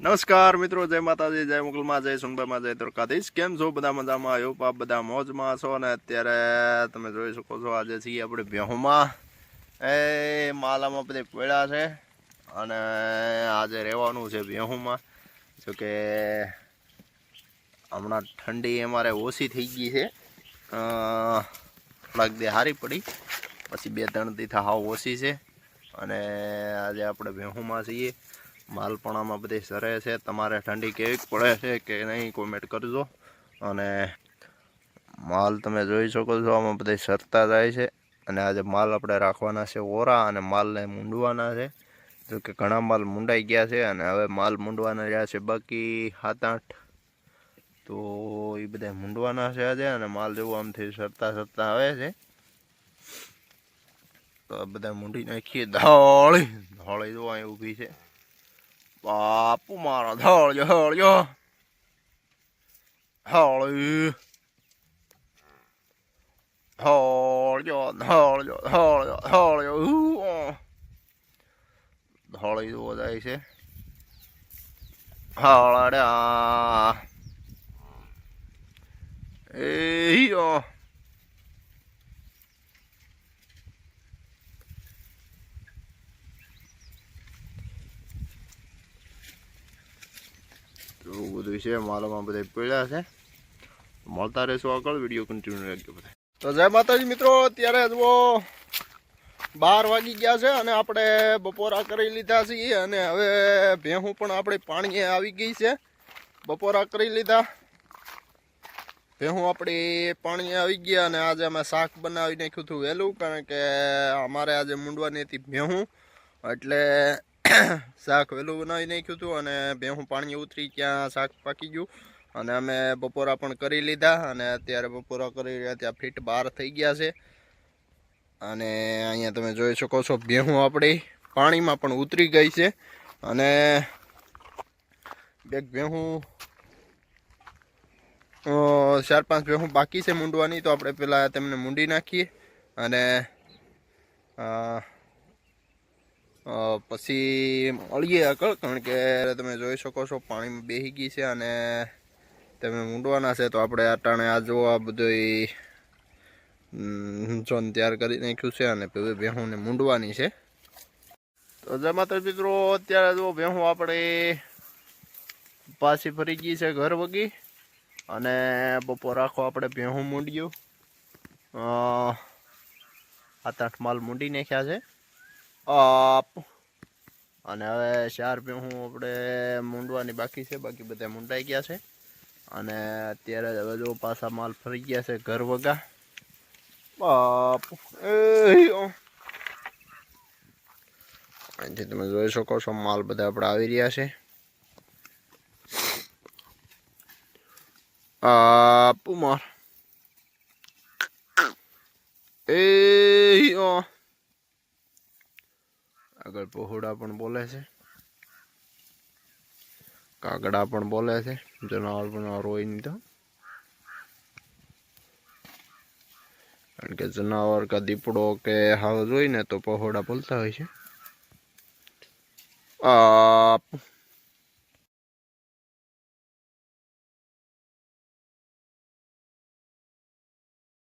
નમસ્કાર મિત્રો, જય માતાજી, જય મુગલમાં, જય સુંદરમાં જય દ્વારકાધીશ. કેમ છો? બધા મજામાં? આવ્યો પાપ બધા મોજમાં છો અને અત્યારે તમે જોઈ શકો છો, આજે છીએ આપણે ભેહુમાં એ, માલામાં બધે પડ્યા છે અને આજે રહેવાનું છે ભેહુમાં જોકે હમણાં ઠંડી અમારે ઓછી થઈ ગઈ છે. થોડાક દે સારી પડી. પછી બે ત્રણ દીથા હાવ ઓછી છે. અને આજે આપણે ભેહુમાં છીએ. માલપણામાં બધી સરે છે. તમારે ઠંડી કેવી પડે છે કે નહીં કોમેન્ટ કરજો. અને માલ તમે જોઈ શકો છો, આમાં બધી સરતા જાય છે. અને આજે માલ આપણે રાખવાના છે ઓરા અને માલને મૂંડવાના છે. જો કે ઘણા માલ મૂંડાઈ ગયા છે અને હવે માલ મૂંડવાના રહ્યા છે બાકી સાત, આઠ. તો એ બધા મૂંડવાના છે આજે અને માલ જેવું આમથી સરતા સરતા આવે છે. તો બધા મૂંડી નાખીએ. ધોળી ધોળી જોવા ઊભી છે. બાપુ મારો ધોળજો ધોળજો ધોળી ધોળજો ધોળજો ધોળજો ધોળજો ઉહ. ધોળી જોવો જાય છે હાળાડ્યા એ બધું છે માલામાં બધા પડ્યા છે મળતા રહેશું આગળ વીડિયો કન્ટિન્યુ રાખજો બધા તો જય માતાજી મિત્રો, અત્યારે જુઓ, બાર વાગી ગયા છે અને આપણે બપોરા કરી લીધા છીએ અને હવે ભેહું પણ આપણી પાણીએ આવી ગઈ છે. બપોરા કરી લીધા. ભેહું આપણી પાણીએ આવી ગયા અને આજે અમે શાક બનાવી નાખ્યું હતું વહેલું, કારણ કે અમારે આજે મૂંડવાની હતી ભેહું. એટલે શાક વહેલું બનાવી નાખ્યું હતું અને ભેહું પાણી ઉતરી ત્યાં શાક પાકી ગયું. અને અમે બપોરા પણ કરી લીધા અને અત્યારે બપોરા કરી રહ્યા ત્યાં ફીટ બહાર થઈ ગયા છે. અને અહીંયા તમે જોઈ શકો છો ભેહું આપણી પાણીમાં પણ ઉતરી ગઈ છે. અને બે ભેહું ચાર પાંચ ભેહું બાકી છે મૂંડવાની, તો આપણે પહેલાં તેમને મૂંડી નાખીએ. અને પછી મળીએ આગળ, કારણ કે તમે જોઈ શકો છો પાણીમાં બેહી ગઈ છે અને તમે મૂંડવાના છે, તો આપણે અટાણે આ જો આ બધું જોન તૈયાર કરી નાખ્યું છે અને ભેહુંને મૂંડવાની છે. તો જય માતા મિત્રો, અત્યારે જો ભેહું આપણે પાછી ફરી ગઈ છે ઘર વગી અને બપોર આખો આપણે ભેહું મૂંડ્યું. આઠ આઠ માલ મૂંડી નાખ્યા છે. અપ અને હવે ચાર ભેહું આપણે મૂંડવાની બાકી છે. બાકી બધા મૂંડાઈ ગયા છે. અને અત્યારે હવે જો પાછા માલ ફરી ગયા છે ઘર વગા. બાપ અહીંથી તમે જોઈ શકો છો માલ બધા આપણે આવી રહ્યા છે. આપુ માર એ આગળ પહોળા પણ બોલે છે. કાગડા પણ બોલે છે. જનાવર પણ રોય નહીં તો. કારણ કે જનાવર કા દીપડો કે હાવ જોઈને તો પહોળા બોલતા હોય છે. આ